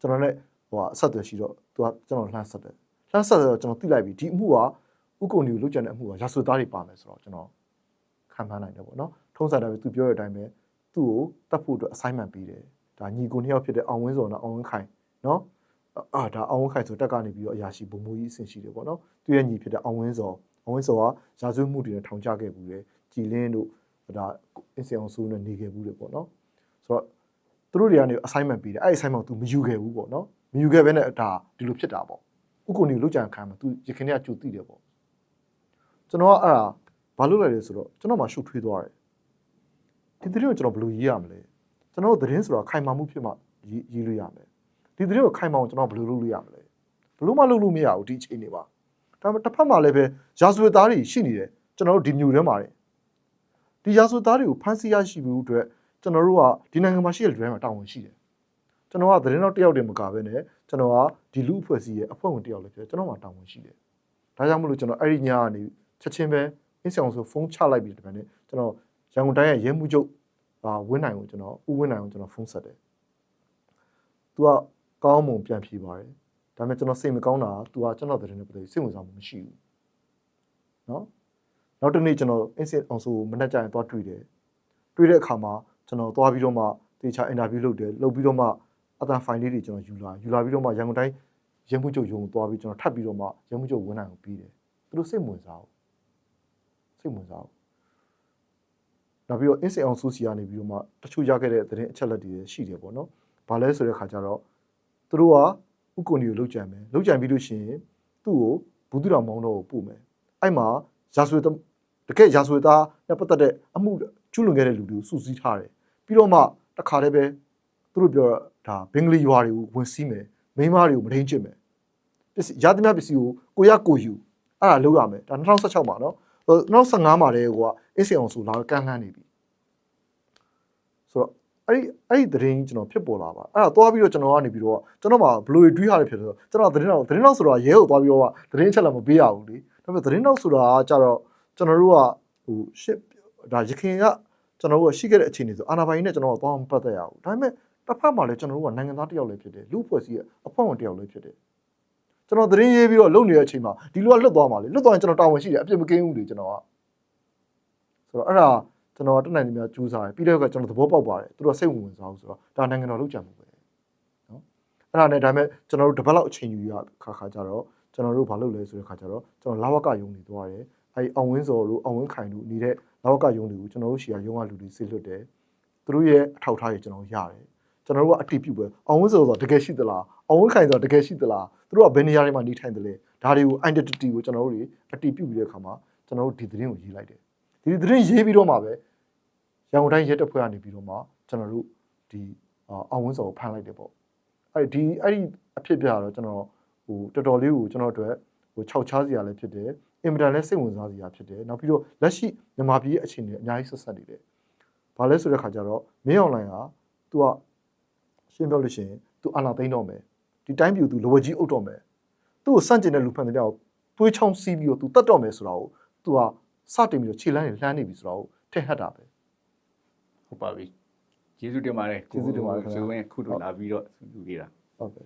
Speaker 2: ကျွန်တော်လည်းဟိုအဆက်အသွယ်ရှိတော့သူကကျွန်တော်လှမ်းဆက်တယ်လှမ်းဆက်တော့ကျွန်တော်သိလိုက်ပြီဒီအမှုကဥက္ကုံဒီကိုလုတ်ကြတဲ့အမှုကရာဇဝတ်သားတွေပါမယ်ဆိုတော့ကျွန်တော်ခံမှန်းနိုင်တယ်ပေါ့နော်ထုံးစံတိုင်းပဲသူပြောတဲ့အတိုင်းပဲ သူ့ကိုတတ်ဖို့အတွက် assignment ပေးတယ်ဒါညီကိုနှစ်ယောက်ဖြစ်တဲ့အောင်ဝင်းစောနဲ့အောင်ဝင်းခိုင်နော်အာဒါအောင်ဝင်းခိုင်ဆိုတက်ကနေပြီးတော့အရာရှိဘုံမိုးကြီးအဆင့်ရှိတယ်ပေါ့နော်သူရဲ့ညီဖြစ်တဲ့အောင်ဝင်းစောအောင်ဝင်းစောကရာဇဝတ်မှုတွေနဲ့ထောင်ချခဲ့ဘူးတယ်ကြည်လင်းတို့ဒါအင်းစင်အောင်ဆိုးနဲ့နေခဲ့ဘူးတယ်ပေါ့နော်ဆိုတော့သူတို့တွေကနေ assignment ပေးတယ်အဲ့ဒီ assignment ကို तू မယူခဲ့ဘူးပေါ့နော်မယူခဲ့ဘဲနဲ့ဒါဒီလိုဖြစ်တာပေါ့ဥက္ကိုနီကိုလုတ်ကြံခံမှာ तू ရခင်ကကြိုသိတယ်ပေါ့ကျွန်တော်ကအဲ့ဒါဘာလုပ်လိုက်လဲဆိုတော့ကျွန်တော်မှရှုပ်ထွေးသွားတယ် ဒီသတင်းကိုကျွန်တော်ဘယ်လိုရေးရမလဲကျွန်တော်တို့သတင်းဆိုတော့ခိုင်မာမှုဖြစ်မှရေးရေးလို့ရမယ်ဒီသတင်းကိုခိုင်မာအောင်ကျွန်တော်ဘယ်လိုလုပ်လို့ရမလဲဘယ်လိုမှလုပ်လို့မရဘူးဒီအချိန်တွေမှာဒါပေမဲ့တစ်ဖက်မှာလည်းပဲရာဇဝတ်သားတွေရှိနေတယ်ကျွန်တော်တို့ဒီမျိုးထဲမှာတယ်ဒီရာဇဝတ်သားတွေကိုဖမ်းဆီးရရှိမှုအတွက်ကျွန်တော်တို့ကဒီနိုင်ငံမှာရှိတဲ့လူတိုင်းမှာတာဝန်ရှိတယ်ကျွန်တော်ကသတင်းတော့တယောက်တည်းမကဘဲနဲ့ကျွန်တော်ကဒီလူအဖွဲ့အစည်းရဲ့အဖွဲ့ဝင်တယောက်လည်းဖြစ်တယ်ကျွန်တော်မှတာဝန်ရှိတယ်ဒါကြောင့်မလို့ကျွန်တော်အဲ့ဒီညကနေချက်ချင်းပဲအင်းဆောင်ဆိုဖုန်းချလိုက်ပြီးတပည့်နဲ့ကျွန်တော် ရန်ကုန်တိုင်းရဲ့ရဲမှုချုပ်ဝင်းနိုင်ကိုကျွန်တော်ဥဝင်းနိုင်ကိုကျွန်တော်ဖုန်းဆက်တယ်။ "तू ကကောင်းမွန်ပြန်ဖြေပါတယ်။ဒါပေမဲ့ကျွန်တော်စိတ်မကောင်းတာက तू ကကျွန်တော်သတင်းနဲ့ပတ်သက်ပြီးစိတ်ဝင်စားမှုမရှိဘူး။နော်။နောက်တစ်နေ့ကျွန်တော် instant အောင်ဆိုမနှက်ကြရင်သွားတွေ့တယ်။တွေ့တဲ့အခါမှာကျွန်တော်သွားပြီးတော့မှတေချာ interview လုပ်တယ်။လုပ်ပြီးတော့မှအတန် file လေးတွေကျွန်တော်ယူလာယူလာပြီးတော့မှရန်ကုန်တိုင်းရဲမှုချုပ်ရုံကိုသွားပြီးကျွန်တော်ထပ်ပြီးတော့မှရဲမှုချုပ်ဝင်းနိုင်ကိုပြီးတယ်။သူတို့စိတ်ဝင်စားဘူး။စိတ်ဝင်စားဘူး နောက်ပြီးတော့အင်းစင်အောင်စုစီကနေပြီးတော့မှတချို့ရခဲ့တဲ့သတင်းအချက်လက်တွေရှိတယ်ပေါ့နော်။ဘာလဲဆိုတဲ့ခါကျတော့သူတို့ကဥက္ကုဏီကိုလောက်ကြံမယ်။လောက်ကြံပြီးလို့ရှိရင်သူ့ကိုဘူးတူတော်မောင်းတော့ကိုပို့မယ်။အဲ့မှာရာဇဝတ်တကယ်ရာဇဝတ်သားနဲ့ပတ်သက်တဲ့အမှုကျူးလွန်ခဲ့တဲ့လူတွေကိုစုစည်းထားတယ်။ပြီးတော့မှတခါတည်းပဲသူတို့ပြောတာဘင်္ဂလီရွာတွေကိုဝင်စီးမယ်။မိန်းမတွေကိုမထိန်ချစ်မယ်။ပစ္စည်းရသမျှပစ္စည်းကိုကိုရကိုယူအဲ့ဒါလုပ်ရမယ်။ဒါ2016မှာနော်။ 2015မှာတည်းကအင်းစင်အောင်ဆိုလာကန့်လှမ်းနေပြီ။ဆိုတော့အဲ့ဒီအဲ့ဒီသတင်းကြီးကျွန်တော်ဖြစ်ပေါ်လာပါအဲ့ဒါသွားပြီးတော့ကျွန်တော်ကနေပြီးတော့ကျွန်တော်မှဘလို့တွေးရတယ်ဖြစ်တော့ကျွန်တော်သတင်းတော့သတင်းတော့ဆိုတော့ရဲကိုသွားပြီးတော့သတင်းချက်လည်းမပေးရဘူးလေဒါပေမဲ့သတင်းတော့ဆိုတာကကြတော့ကျွန်တော်တို့ကဟိုရှစ်ဒါရခင်ကကျွန်တော်တို့ကရှိခဲ့တဲ့အခြေအနေဆိုအာနာပိုင်နဲ့ကျွန်တော်တို့တော့မပတ်သက်ရဘူးဒါပေမဲ့တစ်ဖက်မှာလည်းကျွန်တော်တို့ကနိုင်ငံသားတစ်ယောက်လည်းဖြစ်တယ်လူအဖွဲ့အစည်းရဲ့အဖွဲ့ဝင်တစ်ယောက်လည်းဖြစ်တယ် ကျွန်တော်သတင်းရေးပြီးတော့လုပ်နေတဲ့အချိန်မှာဒီလူကလွတ်သွားမှာလေလွတ်သွားရင်ကျွန်တော်တာဝန်ရှိတယ်အပြစ်မကင်းဘူးလေကျွန်တော်ကဆိုတော့အဲ့ဒါကျွန်တော်တက်နိုင်နေများကြိုးစားတယ်ပြီးတော့ကကျွန်တော်သဘောပေါက်ပါတယ်သူတို့စိတ်ဝင်ဝင်စားဘူးဆိုတော့ဒါနိုင်ငံတော်လုပ်ကြံမှုပဲနော်အဲ့ဒါနဲ့ဒါပေမဲ့ကျွန်တော်တို့တစ်ပတ်လောက်အချိန်ယူရခါခါကြတော့ကျွန်တော်တို့ဘာလုပ်လဲဆိုတဲ့ခါကျတော့ကျွန်တော်လာဝကယုံနေသွားတယ်အဲဒီအောင်ဝင်းစော်တို့အောင်ဝင်းခိုင်တို့နေတဲ့လာဝကယုံတွေကိုကျွန်တော်တို့ရှီယာယုံကလူတွေစစ်လွတ်တယ်သူတို့ရဲ့အထောက်အထားတွေကျွန်တော်ရတယ် ကျွန်တော်တို့ကအတိပြုပဲအောင်ဝင်းစော်ဆိုတာတကယ်ရှိသလားအောင်ဝင်းခိုင်ဆိုတာတကယ်ရှိသလားသူတို့ကဘယ်နေရာတွေမှာနေထိုင်တယ်လဲဒါတွေကို identity ကိုကျွန်တော်တို့တွေအတိပြုပြီးတဲ့အခါမှာကျွန်တော်တို့ဒီသတင်းကိုရေးလိုက်တယ်ဒီသတင်းရေးပြီးတော့မှပဲရန်ကုန်တိုင်းရဲတပ်ဖွဲ့ကနေပြီးတော့မှကျွန်တော်တို့ဒီအောင်ဝင်းစော်ကိုဖမ်းလိုက်တယ်ပေါ့အဲ့ဒီအဲ့ဒီအဖြစ်ပြတော့ကျွန်တော်ဟိုတော်တော်လေးကိုကျွန်တော်တို့ဟိုခြောက်ချားစရာလည်းဖြစ်တယ်အင်မတန်လည်းစိတ်ဝင်စားစရာဖြစ်တယ်နောက်ပြီးတော့လက်ရှိမြန်မာပြည်ရဲ့အခြေအနေအများကြီးဆက်ဆက်နေတယ်ဘာလဲဆိုတဲ့ခါကျတော့မင်းအွန်လိုင်းက तू က ရှင်းပြောလို့ရှိရင် तू အာနာသိမ့်တော့မယ်ဒီတိုင်းပြူ तू လဝကြီးအုပ်တော့မယ်သူ့ကိုစန့်ကျင်တဲ့လူဖန်တဲ့ကိုသွေးချောင်းစီးပြီးတော့ तू တတ်တော့မယ်ဆိုတာကို तू ကစတင်ပြီးတော့ခြေလမ်းတွေလှမ်းနေပြီဆိုတာကိုထင်ဟတ်တာပဲ
Speaker 1: ဟုတ်ပါပြီကျေးဇူးတင်ပါတယ်
Speaker 2: ကျေးဇူးတင်ပါတယ်ခင်ဗျာ
Speaker 1: ဆိုရင်ခုတို့လာပြီးတော့လူကြီးတာ
Speaker 2: ဟုတ်ကဲ့